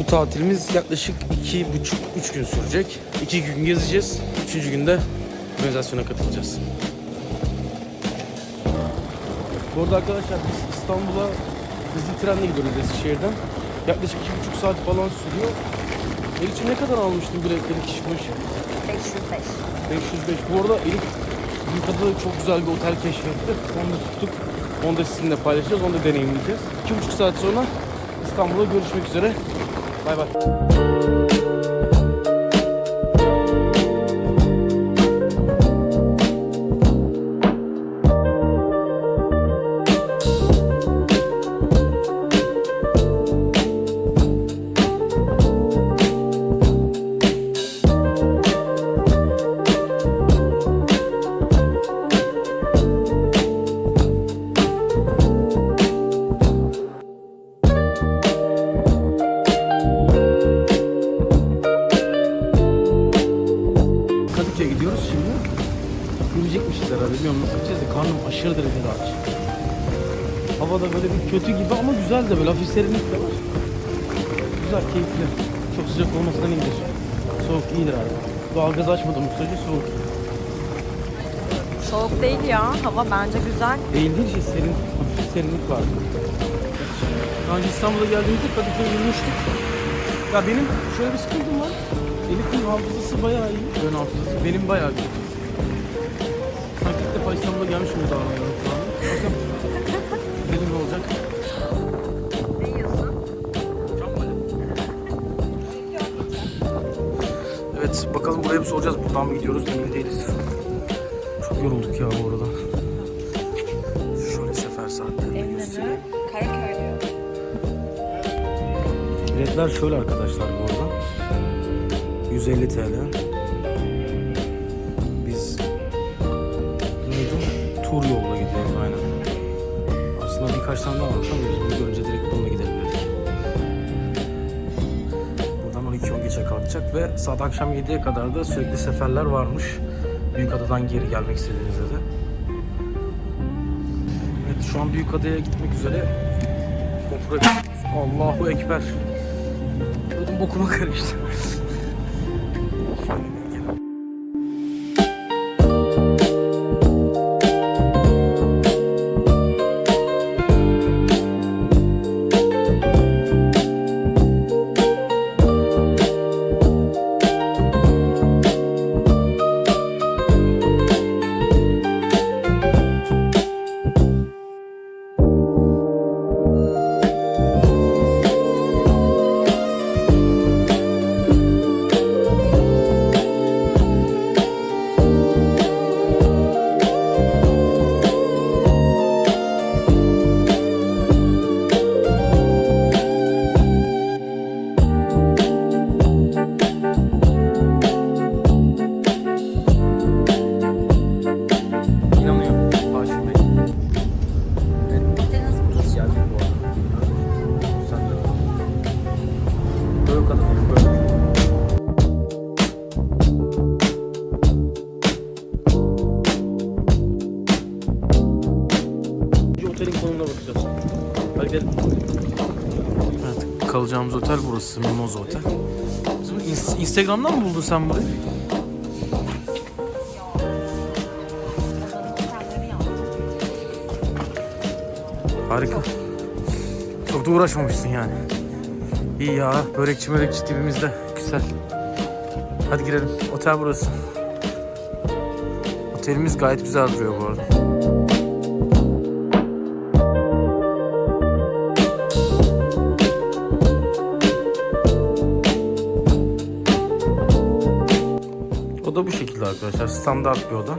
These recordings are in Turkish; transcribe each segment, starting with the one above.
Bu tatilimiz yaklaşık iki buçuk, üç gün sürecek. İki gün gezeceğiz. Üçüncü günde organizasyona katılacağız. Bu arada arkadaşlar biz İstanbul'a hızlı trenle gidiyoruz Eskişehir'den. Yaklaşık iki buçuk saat falan sürüyor. Elif için ne kadar almıştın biletleri kişi başı? 505. 505. Bu arada Elif Büyükada'da çok güzel bir otel keşfetti. Onu da tuttuk. Onu da sizinle paylaşacağız. Onu da deneyimleyeceğiz. İki buçuk saat sonra İstanbul'da görüşmek üzere. Bay bay. Kötü gibi ama güzel de böyle hafif serinlik de var. Güzel, keyifli. Çok sıcak olmasından iyidir. Soğuk iyidir abi. Doğalgaz açmadım bu sürece soğuk. Soğuk değil ya. Hava bence güzel. Değil değil şey serin, hafif serinlik var. Daha önce İstanbul'a geldiğimizde Kadıköy'e yürümüştük. Ya benim şöyle bir sıkıntım var. Elif'in hafızası bayağı iyi. Ön hafızası. Benim bayağı kötü. Sanki ilk defa İstanbul'a gelmiş gibi Evet bakalım buraya mı soracağız buradan mı gidiyoruz emin değiliz. Çok yorulduk ya bu arada. Şöyle sefer saatlerini göstereyim. Karaköy diyor. Biletler şöyle arkadaşlar bu arada. 150 TL. Biz neydi? Tur yolla gidiyoruz aynen. Aslında birkaç tane daha varmış ama biz bunu görünce 12 geçe kalkacak ve saat akşam 7'ye kadar da sürekli seferler varmış. Büyükada'dan geri gelmek istediğinizde de. Evet şu an Büyükada'ya gitmek üzere. Allahu Ekber. Ödüm bokuma karıştı. Gidelim. Evet, kalacağımız otel burası. Mimoza Otel. Instagram'dan mı buldun sen burayı? Harika. Çok da uğraşmamışsın yani. İyi ya. Börekçi börekçi dibimizde. Güzel. Hadi girelim. Otel burası. Otelimiz gayet güzel duruyor bu arada. Standart bir oda.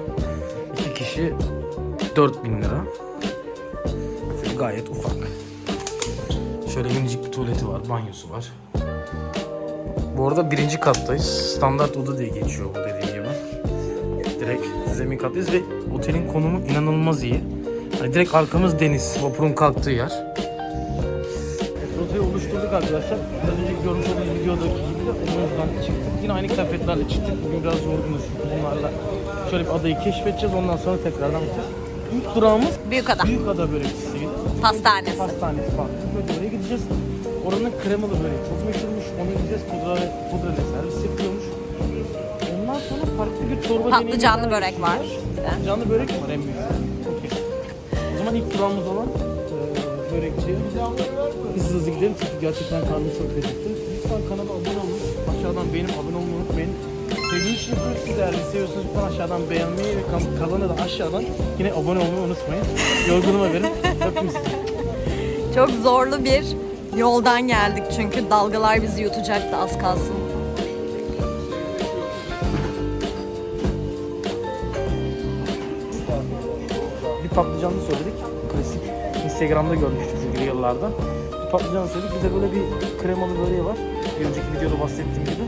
İki kişi 4000 lira. Şöyle gayet ufak. Şöyle minicik bir tuvaleti var, banyosu var. Bu arada birinci kattayız. Standart oda diye geçiyor bu dediğim gibi. Direkt zemin kattayız ve otelin konumu inanılmaz iyi. Hani direkt arkamız deniz, vapurun kalktığı yer. Rotayı oluşturduk arkadaşlar. Biraz önceki görmüş olduğunuz videodaki gibi de omuzdan çıktık. Yine aynı kıyafetlerle çıktık. Bugün biraz yorgunuz bunlarla. Şöyle bir adayı keşfedeceğiz. Ondan sonra tekrardan gideceğiz. İlk durağımız Büyük adam. Büyükada börekçisiydi. Pastanesi. Hastanesi falan. Böyle oraya gideceğiz. Oranın kremalı böreği çok meşhurmuş. Onu yiyeceğiz. Pudra, pudra servis yapıyormuş. Ondan sonra farklı bir çorba Patlıcanlı deneyimi börek var. Patlıcanlı börek mi var en büyük? Okey. O zaman ilk durağımız olan hızlı hızlı gidelim çünkü gerçekten karnım çok acıktı. Lütfen kanala abone olun. Aşağıdan beğenip abone olmayı unutmayın. Sevdiğiniz için. Siz eğer bizi seviyorsanız lütfen aşağıdan beğenmeyi ve kalana da aşağıdan yine abone olmayı unutmayın. Yorgunuma verin. Öptüm. Çok zorlu bir yoldan geldik çünkü dalgalar bizi yutacaktı az kalsın. Bir patlıcanlı söyledik. Klasik. Instagram'da görmüştük çünkü yıllarda. Bir patlıcanlı söyledik. Bir de böyle bir kremalı böreği var. Bir önceki videoda bahsettiğim gibi.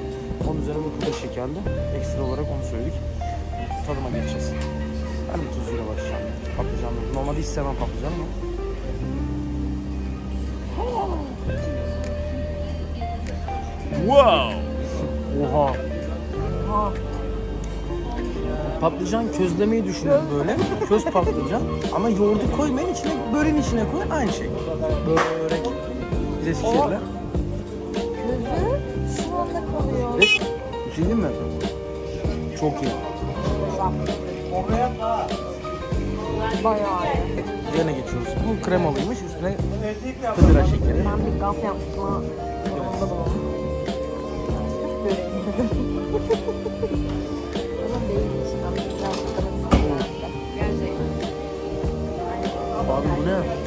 Onun üzerine pudra şekerli. Ekstra olarak onu söyledik. Tadıma geçeceğiz. Ben bir tuzuyla başlayacağım. Patlıcanlı. Normalde hiç sevmem patlıcan ama. Wow! Oha! Patlıcan közlemeyi düşünün böyle. Köz patlıcan. Ama yoğurdu koymayın içine, böreğin içine koyun aynı şey. Börek. Bize sikirler. Gözü şu anda kalıyor. Bir şey diyeyim mi? Çok iyi. Bayağı iyi. Diğerine geçiyoruz. Bu kremalıymış. Üstüne pıdıra şekeri. Ben bir gaf yapma Gerçekten. Abi bu ne?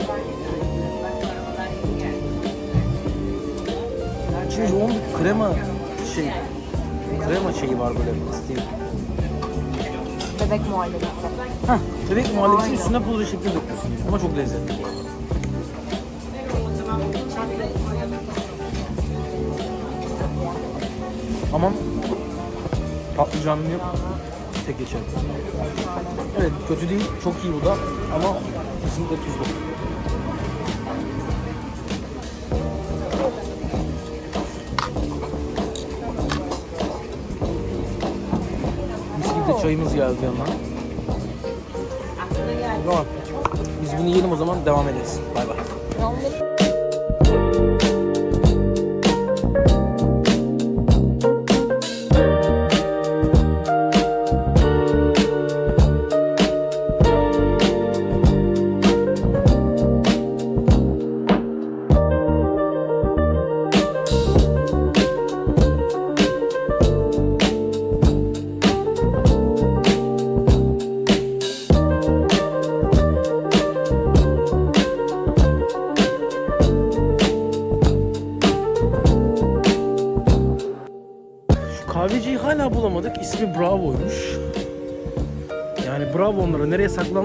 İçinde yoğun bir krema şey, krema şeyi var böyle diyeyim? Bebek muhallebisi. Heh, bebek muhallebisi Aynen. üstüne pudra şekeri döküyorsun. Ama çok lezzetli. Ama patlıcanlı tek geçer. Evet kötü değil, çok iyi bu da ama kesinlikle tuzlu. Çayımız geldi yanına. Tamam. Biz bunu yiyelim o zaman devam ederiz. Bay bay.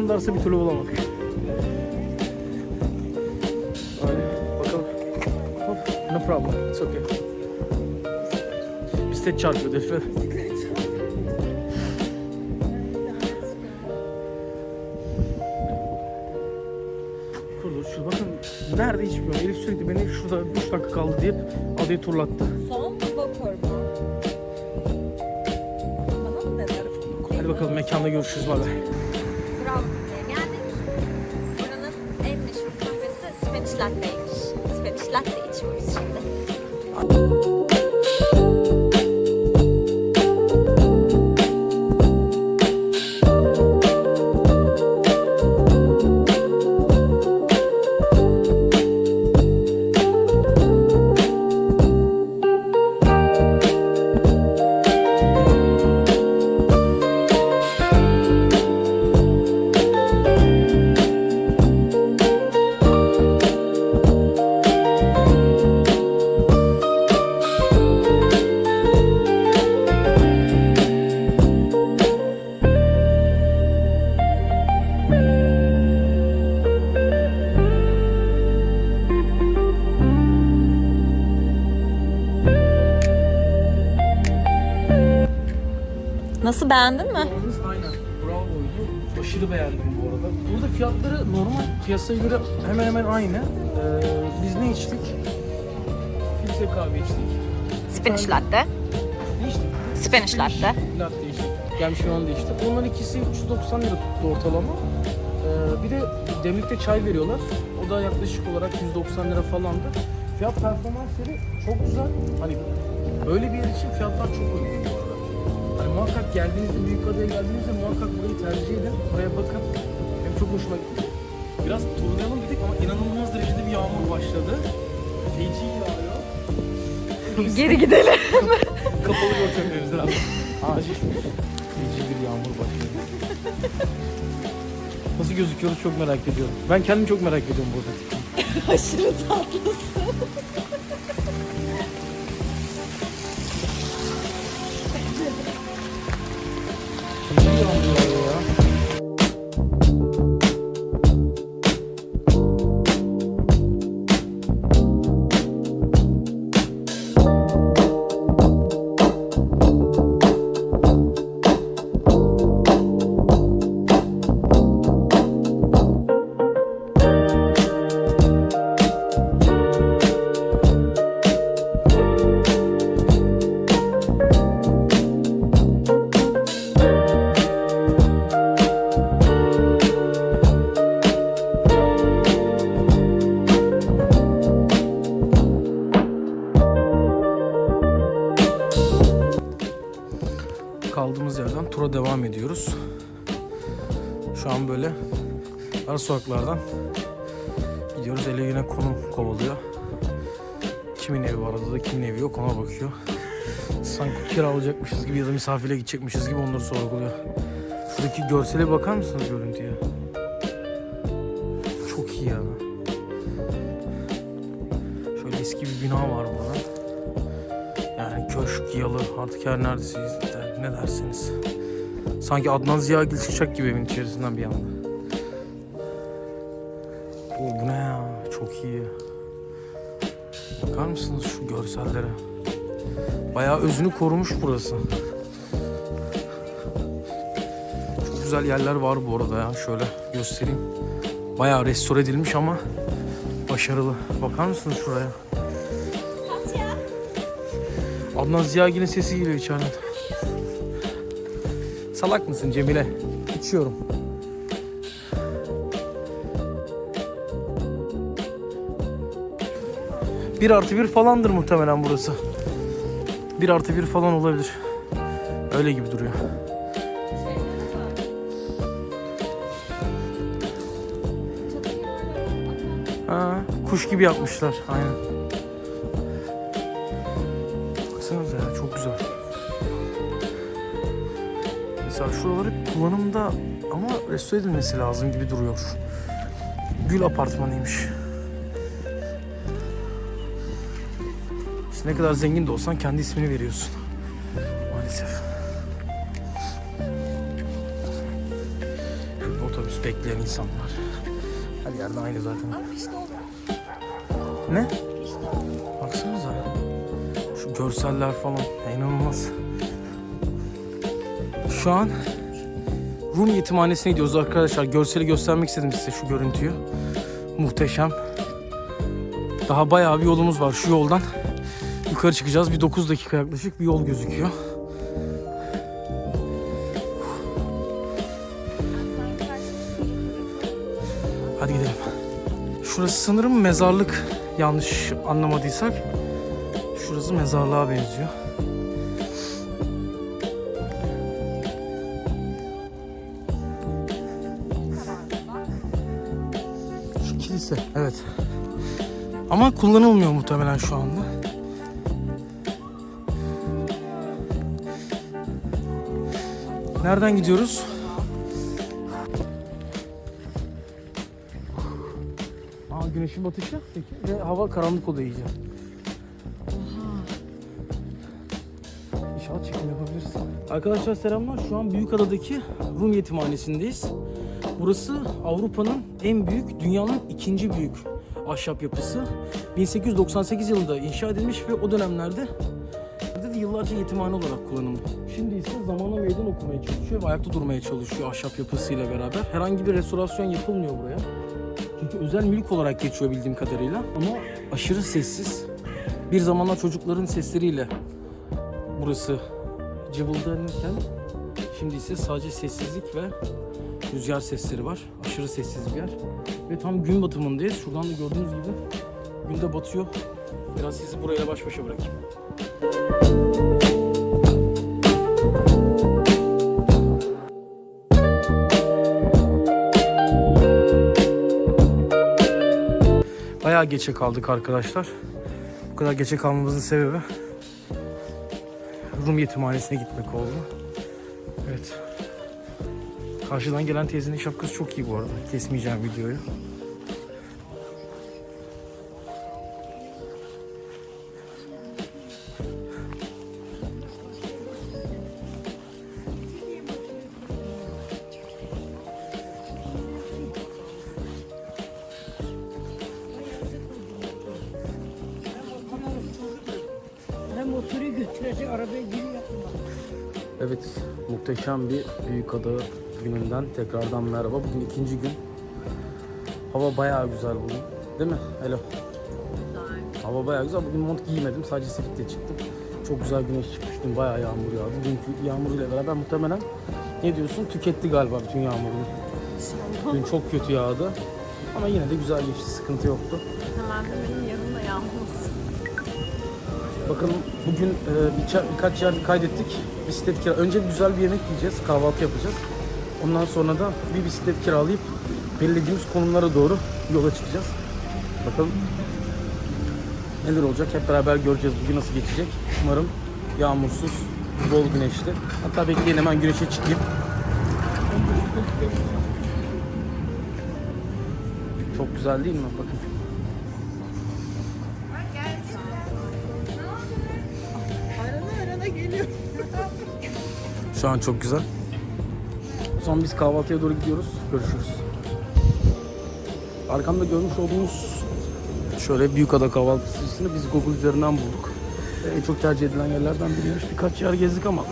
Nereye saklandılarsa bir türlü bulamadık. Öyle bakalım. Hop, no problem. It's okay. Bisiklet çarpıyor Defne. Kurulur. Şu bakın nerede hiç bilmiyorum. Elif sürekli beni şurada 3 dakika kaldı deyip adayı turlattı. Son mu? Mı dediler? Hadi bakalım mekanda görüşürüz. Bay bay. Beğendin mi? Aynen. Bravo'ydu. Aşırı beğendim bu arada. Burada fiyatları normal piyasaya göre hemen hemen aynı. Ee, biz ne içtik? Filtre kahve içtik. Spanish Latte. Ne içtik? Spanish Latte. Latte içtik. Gelmişken onu da içtik. Onların ikisi 390 lira tuttu ortalama. Ee, bir de demlikte çay veriyorlar. O da yaklaşık olarak 190 lira falandı. fiyat performansları çok güzel. Hani böyle bir yer için fiyatlar çok uygun muhakkak geldiğinizde Büyükada'ya geldiğinizde muhakkak burayı tercih edin. Buraya bakın. Benim çok hoşuma gitti. Biraz turlayalım dedik ama inanılmaz derecede bir yağmur başladı. Feci yağıyor. Geri gidelim. Kapalı ortamdayız abi. Acil. Feci bir yağmur başladı. Nasıl gözüküyoruz çok merak ediyorum. Ben kendimi çok merak ediyorum burada. Aşırı tatlısın. Sokaklardan gidiyoruz. Ele yine konum kovalıyor. Kimin evi var orada da kimin evi yok ona bakıyor. Sanki kiralayacakmışız gibi ya da misafire gidecekmişiz gibi onları sorguluyor. Şuradaki görsele bakar mısınız görüntüye? Çok iyi ya. Şöyle eski bir bina var burada. Yani köşk, yalı artık her neredesiniz ne dersiniz. Sanki Adnan Ziyagil çıkacak gibi evin içerisinden bir anda. Çok iyi. Bakar mısınız şu görsellere? Bayağı özünü korumuş burası. Çok güzel yerler var bu arada ya. Şöyle göstereyim. Bayağı restore edilmiş ama başarılı. Bakar mısınız şuraya? Adnan Ziyagil'in sesi geliyor içeriden. Salak mısın Cemile? İçiyorum. Bir artı bir falandır muhtemelen burası. Bir artı bir falan olabilir. Öyle gibi duruyor. Ha, kuş gibi yapmışlar. Aynen. Baksanıza ya çok güzel. Mesela şuraları kullanımda ama restore edilmesi lazım gibi duruyor. Gül apartmanıymış. İşte ne kadar zengin de olsan kendi ismini veriyorsun. Maalesef. Şurada otobüs bekleyen insanlar. Her yerde aynı zaten. Ne? Baksanıza. Şu görseller falan inanılmaz. Şu an Rum yetimhanesine gidiyoruz arkadaşlar. Görseli göstermek istedim size şu görüntüyü. Muhteşem. Daha bayağı bir yolumuz var şu yoldan. Yukarı çıkacağız. Bir 9 dakika yaklaşık bir yol gözüküyor. Hadi gidelim. Şurası sanırım mezarlık yanlış anlamadıysak. Şurası mezarlığa benziyor. Kilise, evet. Ama kullanılmıyor muhtemelen şu anda. Nereden gidiyoruz? Aa güneşin batışı peki ve hava karanlık oluyor iyice. İnşallah çekim yapabiliriz. Arkadaşlar selamlar. Şu an Büyükada'daki Rum yetimhanesindeyiz. Burası Avrupa'nın en büyük, dünyanın ikinci büyük ahşap yapısı. 1898 yılında inşa edilmiş ve o dönemlerde de yıllarca yetimhane olarak kullanıldı. Şimdi ise zamana meydan okumaya çalışıyor ve ayakta durmaya çalışıyor ahşap yapısıyla beraber. Herhangi bir restorasyon yapılmıyor buraya. Çünkü özel mülk olarak geçiyor bildiğim kadarıyla. Ama aşırı sessiz. Bir zamanlar çocukların sesleriyle burası cıvıldanırken şimdi ise sadece sessizlik ve rüzgar sesleri var. Aşırı sessiz bir yer. Ve tam gün batımındayız. Şuradan da gördüğünüz gibi gün de batıyor. Biraz sizi burayla baş başa bırakayım. Bayağı geçe kaldık arkadaşlar. Bu kadar geçe kalmamızın sebebi Rum yetimhanesine gitmek oldu. Evet. Karşıdan gelen teyzenin şapkası çok iyi bu arada. Kesmeyeceğim videoyu. Motoru götürecek arabaya giriyor. Evet, muhteşem bir Büyükada gününden tekrardan merhaba. Bugün ikinci gün. Hava bayağı güzel bugün. Değil mi? Elo. Hava bayağı güzel. Bugün mont giymedim. Sadece sivitle çıktım. Çok güzel güneş çıkmış. Dün bayağı yağmur yağdı. Dünkü yağmuruyla beraber muhtemelen ne diyorsun? Tüketti galiba bütün yağmurunu. Dün çok kötü yağdı. Ama yine de güzel geçti. Sıkıntı yoktu. Temennimin yanında yalnız. Bakalım bugün e, birça- birkaç yer kaydettik. Bisiklet kira. Önce güzel bir yemek yiyeceğiz. Kahvaltı yapacağız. Ondan sonra da bir bisiklet kiralayıp belirlediğimiz konumlara doğru yola çıkacağız. Bakalım neler olacak hep beraber göreceğiz. Bugün nasıl geçecek. Umarım yağmursuz, bol güneşli. Hatta bekleyin hemen güneşe çıkayım. Çok güzel değil mi? Bakın. Şu an çok güzel. O zaman biz kahvaltıya doğru gidiyoruz. Görüşürüz. Arkamda görmüş olduğunuz şöyle Büyükada kahvaltısını biz Google üzerinden bulduk. Ee, En çok tercih edilen yerlerden biriymiş. Birkaç yer gezdik ama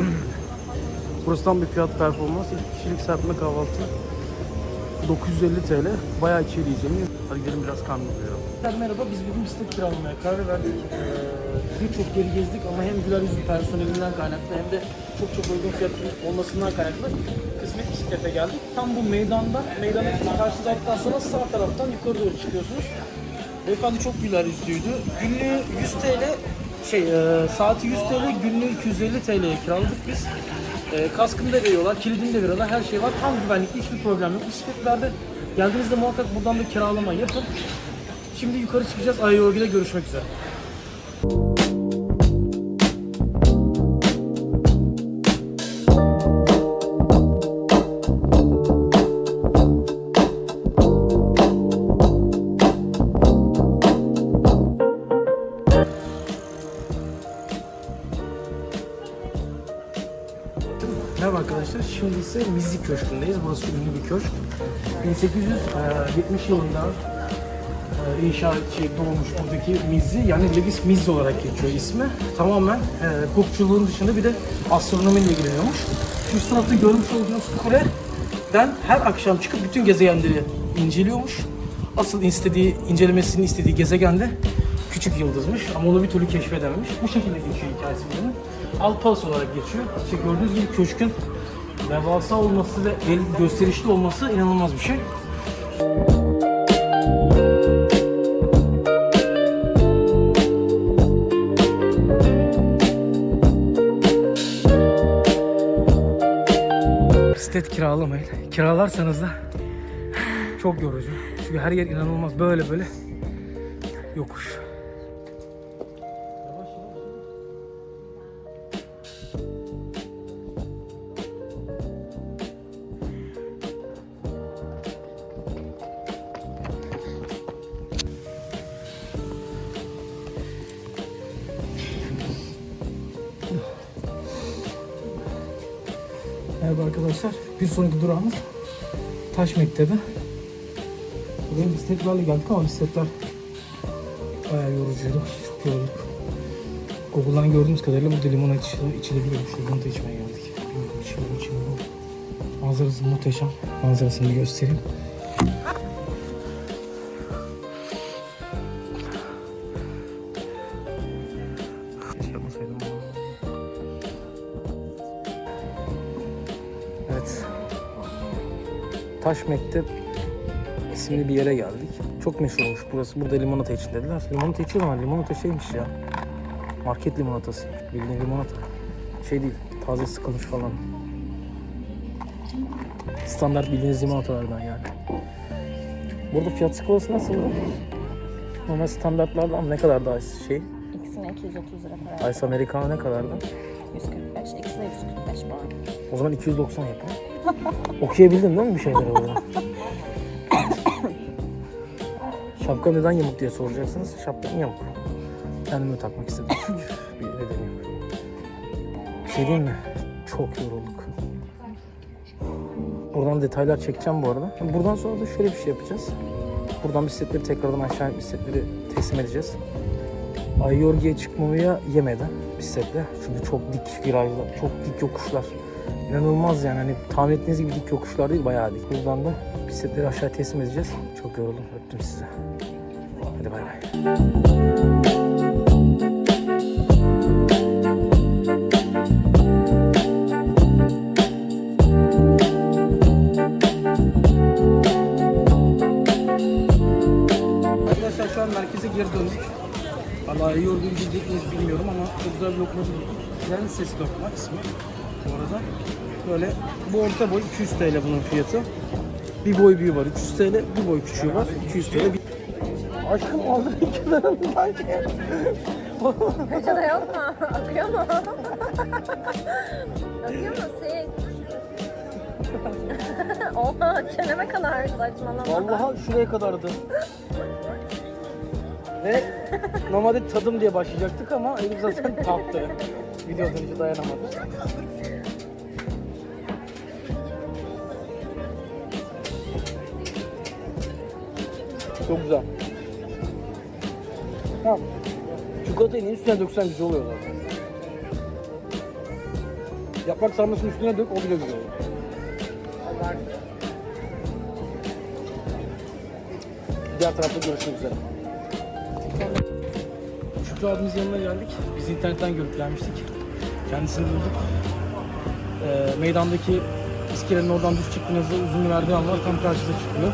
burası tam bir fiyat performans. İlk kişilik serpme kahvaltı 950 TL. Bayağı içeri yiyeceğimiz. Hadi gidelim biraz karnımızı doyuralım. Merhaba, biz bugün bisiklet kiralamaya karar verdik. Ee, Birçok yeri gezdik ama hem güler yüzlü personelinden kaynaklı hem de çok çok uygun fiyatlı olmasından kaynaklı kısmet bisiklete geldik. Tam bu meydanda, meydana karşıladıktan sonra sağ taraftan yukarı doğru çıkıyorsunuz. Beyefendi çok güler yüzlüydü. Günlüğü 100 TL, şey e, saati 100 TL, günlüğü 250 TL'ye kiraladık biz. E, kaskını da veriyorlar, kilidini de veriyorlar, her şey var. Tam güvenlikli, hiçbir problem yok. Bisikletlerde geldiğinizde muhakkak buradan da kiralama yapın. Şimdi yukarı çıkacağız, Ayayorgi'de görüşmek üzere. İse Mizzi Köşkü'ndeyiz. Burası ünlü bir köşk. 1870 yılında e, inşa şey, doğmuş buradaki Mizzi. Yani Lewis Mizzi olarak geçiyor ismi. Tamamen e, dışında bir de astronomiyle ilgileniyormuş. Şu tarafta görmüş olduğunuz kuleden her akşam çıkıp bütün gezegenleri inceliyormuş. Asıl istediği, incelemesini istediği gezegen de küçük yıldızmış ama onu bir türlü keşfedememiş. Bu şekilde geçiyor hikayesi bunun. Alpas olarak geçiyor. İşte gördüğünüz gibi köşkün devasa olması ve el gösterişli olması inanılmaz bir şey. Bisiklet kiralamayın. Kiralarsanız da çok yorucu. Çünkü her yer inanılmaz böyle böyle yokuş. Merhaba arkadaşlar. Bir sonraki durağımız Taş Mektebi. Bugün bisikletlerle geldik ama bisikletler bayağı yorucuydu. Çok yorulduk. Google'dan gördüğümüz kadarıyla burada limon içi- içilebiliyormuş. Limonata içmeye geldik. Bilmiyorum içiyorum içmiyorum. Manzarası muhteşem. Manzarasını göstereyim. Taş Mektep isimli bir yere geldik. Çok meşhur olmuş burası. Burada limonata için dediler. Limonata içiyor ama limonata şeymiş ya. Market limonatası. Bildiğin limonata. Şey değil. Taze sıkılmış falan. Standart bildiğiniz limonatalardan yani. Burada fiyat skalası nasıl? Normal standartlardan ne kadar daha şey? İkisine 230 lira para. Ice Americano ne kadardı? 145. İkisine 145 bu. O zaman 290 yapalım. Okuyabildin değil mi bir şeyleri orada? Şapka neden yamuk diye soracaksınız. Şapkam yamuk. Kendime takmak istedim bir nedeni yok. Bir şey diyeyim mi? Çok yorulduk. Buradan detaylar çekeceğim bu arada. Buradan sonra da şöyle bir şey yapacağız. Buradan bisikletleri tekrardan aşağı bisikletleri teslim edeceğiz. Ayyorgi'ye çıkmamaya yemedi bisikletle. Çünkü çok dik virajlar, çok dik yokuşlar. İnanılmaz yani hani tahmin ettiğiniz gibi dik yokuşlar değil bayağı dik. Buradan da bisikletleri aşağı teslim edeceğiz. Çok yoruldum öptüm size. Hadi bay bay. Arkadaşlar şu an merkeze iyi yorgun gidecek miyiz bilmiyorum ama çok güzel bir lokma bulduk. Yani ses lokma ismi bu arada. Böyle bu orta boy 200 TL bunun fiyatı. Bir boy büyüğü var 300 TL, bir boy küçüğü var 200 TL. Bir... Aşkım aldım iki tane sanki. Peçete yok mu? Akıyor mu? Akıyor mu? Sil. Oha çeneme kadar saçmalama. Vallahi şuraya kadardı. Ve normalde tadım diye başlayacaktık ama Elif zaten tattı. Videodan önce dayanamadı. Çok güzel. Tamam. Çikolatayı üstüne döksen güzel oluyor zaten. Yaprak sarmasının üstüne dök, o bile güzel olur. Diğer tarafta görüşmek üzere. Şükrü abimizin yanına geldik. Biz internetten görüp gelmiştik. Kendisini bulduk. Ee, meydandaki iskelenin oradan düz çıktığınızda uzun bir merdiven var. Tam karşıda çıkıyor.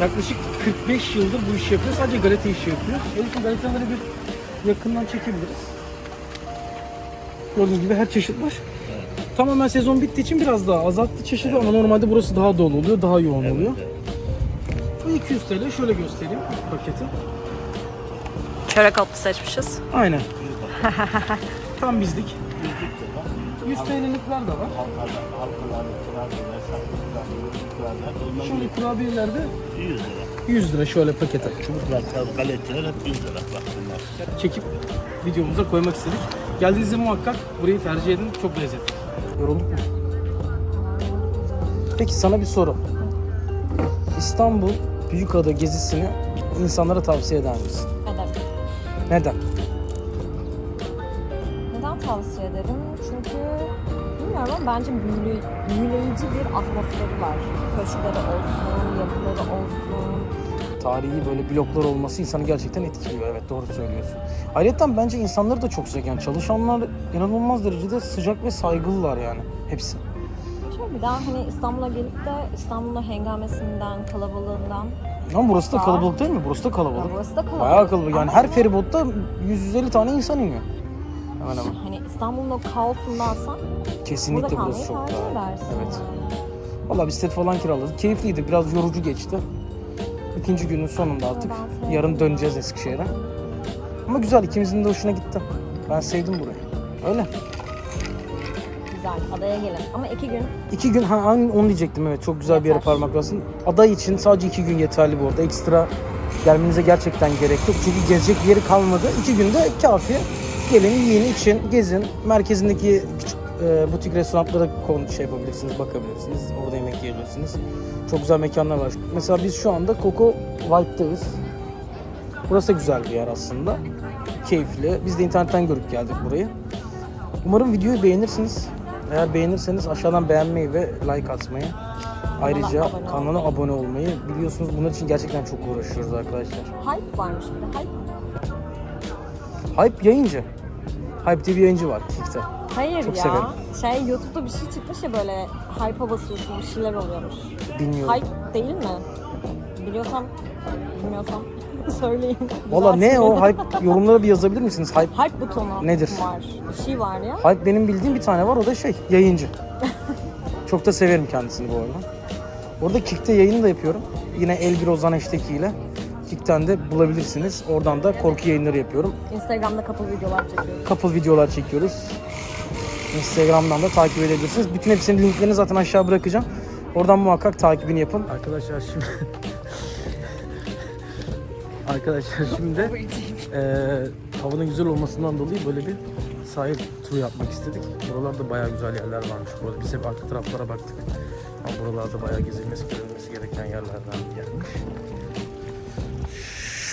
Yaklaşık 45 yıldır bu işi yapıyor. Sadece galeta işi yapıyor. Elif'in galetaları bir yakından çekebiliriz. Gördüğünüz gibi her çeşit var. Tamamen sezon bittiği için biraz daha azalttı çeşidi ama normalde burası daha dolu oluyor, daha yoğun oluyor. Bu 200 TL. Şöyle göstereyim paketi. Çörek otlu seçmişiz. Aynen. Tam bizlik. 100 TL'likler de var. Şöyle kurabiyelerde 100 lira. 100 lira şöyle paket açıp Çubuklar, galetler hep 100 lira bak bunlar. çekip videomuza koymak istedik. Geldiğinizde muhakkak burayı tercih edin. Çok lezzetli. Yorulduk mu? Peki sana bir soru. İstanbul Büyükada gezisini insanlara tavsiye eder misin? Ederim. Neden ama bence büyülü, büyüleyici bir atmosferi var. Köşkleri olsun, yapıları olsun. tarihi böyle bloklar olması insanı gerçekten etkiliyor. Evet doğru söylüyorsun. Ayrıca bence insanları da çok sıcak. Yani çalışanlar inanılmaz derecede sıcak ve saygılılar yani. Hepsi. Şöyle bir daha hani İstanbul'a gelip de İstanbul'un hengamesinden, kalabalığından. Ama burası da kalabalık değil mi? Burası da kalabalık. Ya burası da kalabalık. Bayağı kalabalık. Yani Ama her feribotta 150 tane insan iniyor. Hemen hemen. Hani İstanbul'un o kaosundansa Kesinlikle burada burası kalmayı çok tercih daha. edersin. Evet. Valla bisiklet falan kiraladık. Keyifliydi. Biraz yorucu geçti. İkinci günün sonunda artık. ben sevdim. Yarın döneceğiz Eskişehir'e. Ama güzel. ikimizin de hoşuna gitti. Ben sevdim burayı. Öyle. Güzel, adaya gelin. Ama iki gün İki gün, ha aynen onu diyecektim evet. Çok güzel bir yere Yeter. parmak bastın. Aday için sadece iki gün yeterli bu arada. Ekstra gelmenize gerçekten gerek yok. Çünkü gezecek bir yeri kalmadı. İki günde kafi. Gelin, yiyin, için, gezin. Merkezindeki küçük e, butik restoranlara kon şey yapabilirsiniz, bakabilirsiniz. Orada yemek yiyebilirsiniz. Çok güzel mekanlar var. Mesela biz şu anda Coco White'dayız. Burası da güzel bir yer aslında. Keyifli. Biz de internetten görüp geldik burayı. Umarım videoyu beğenirsiniz. Eğer beğenirseniz aşağıdan beğenmeyi ve like atmayı. Ayrıca abone kanala abone olmayı biliyorsunuz bunun için gerçekten çok uğraşıyoruz arkadaşlar. hype varmış bir de. Hype. Hype yayıncı. Hype diye bir yayıncı var Kick'te. Hayır Çok ya. severim. Şey YouTube'da bir şey çıkmış ya böyle hype'a basıyorsun bir şeyler oluyormuş. Bilmiyorum. Hype değil mi? Biliyorsam, bilmiyorsam söyleyin. Valla ne o hype yorumlara bir yazabilir misiniz? Hype Hype butonu Nedir? var. Bir şey var ya. Hype benim bildiğim bir tane var o da şey yayıncı. Çok da severim kendisini bu arada. Orada Kick'te yayını da yapıyorum. Yine Elgir Ozan hashtag ile Kick'ten de bulabilirsiniz. Oradan da korku yayınları yapıyorum. Instagram'da kapı videolar çekiyoruz. Couple videolar çekiyoruz. Instagram'dan da takip edebilirsiniz. Bütün hepsinin linklerini zaten aşağı bırakacağım. Oradan muhakkak takibini yapın. Arkadaşlar şimdi Arkadaşlar şimdi eee havanın güzel olmasından dolayı böyle bir sahil turu yapmak istedik. Buralarda bayağı güzel yerler varmış. Bu arada biz hep arka taraflara baktık. Ama buralarda bayağı gezilmesi, görülmesi gereken yerlerden yermiş.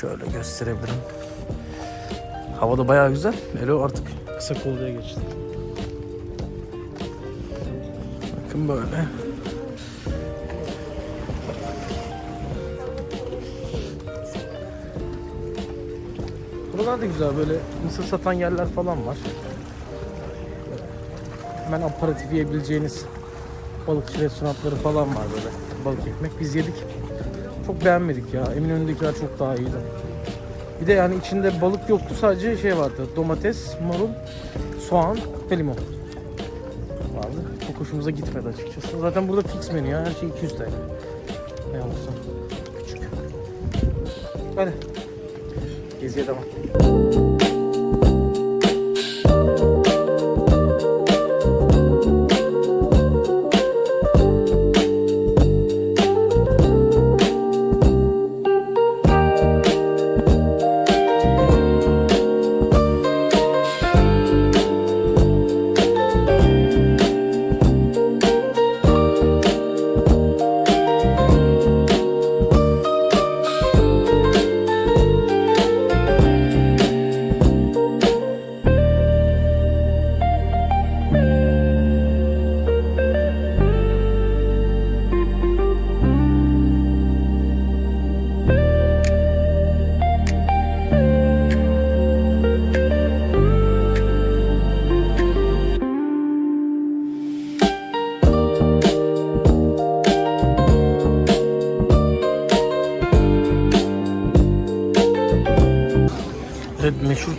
Şöyle gösterebilirim. Hava da bayağı güzel. Elo artık kısa kolluya geçti. Bakın böyle. Buralar da güzel böyle mısır satan yerler falan var. Hemen aparatif yiyebileceğiniz balıkçı restoranları falan var böyle. Balık ekmek biz yedik. Çok beğenmedik ya. Eminönü'ndekiler çok daha iyiydi. Bir de yani içinde balık yoktu sadece şey vardı. Domates, marul, soğan ve limon vardı. Çok hoşumuza gitmedi açıkçası. Zaten burada fix menü ya. Her şey 200 TL. Ne olursa küçük. Hadi. Geziye devam.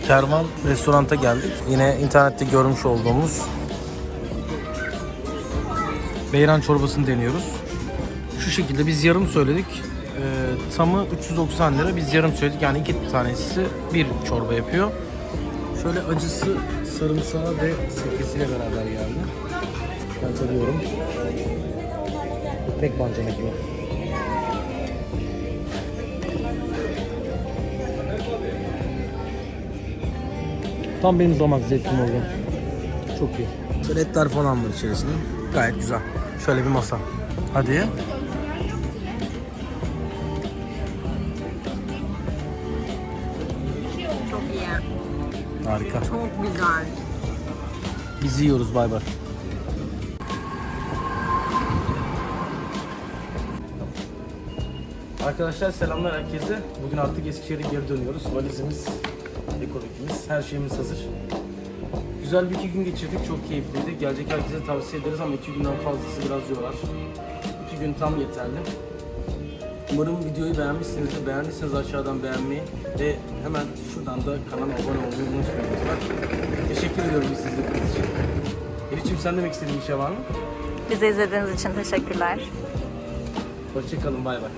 Kervan restoranta geldik. Yine internette görmüş olduğumuz beyran çorbasını deniyoruz. Şu şekilde biz yarım söyledik. Ee, tamı 390 lira. Biz yarım söyledik. Yani iki tanesi bir çorba yapıyor. Şöyle acısı sarımsağı ve sirkesiyle beraber geldi. Ben tadıyorum. Ekmek bancana gibi. Tam benim damak zevkim oldu. Çok iyi. Şöyle etler falan var içerisinde. Gayet güzel. Şöyle bir masa. Hadi. Çok iyi. Harika. Çok güzel. Biz yiyoruz bay bay. Arkadaşlar selamlar herkese. Bugün artık Eskişehir'e geri dönüyoruz. Valizimiz, ekonomimiz, her şeyimiz hazır. Güzel bir iki gün geçirdik. Çok keyifliydi. Gelecek herkese tavsiye ederiz ama iki günden fazlası biraz yorar. İki gün tam yeterli. Umarım videoyu beğenmişsinizdir. Beğendiyseniz aşağıdan beğenmeyi ve hemen şuradan da kanala abone olmayı unutmayın lütfen. Teşekkür ediyorum bizi izlediğiniz için. Elif'ciğim sen demek istediğin bir şey var mı? Bizi izlediğiniz için teşekkürler. Hoşçakalın bay bay.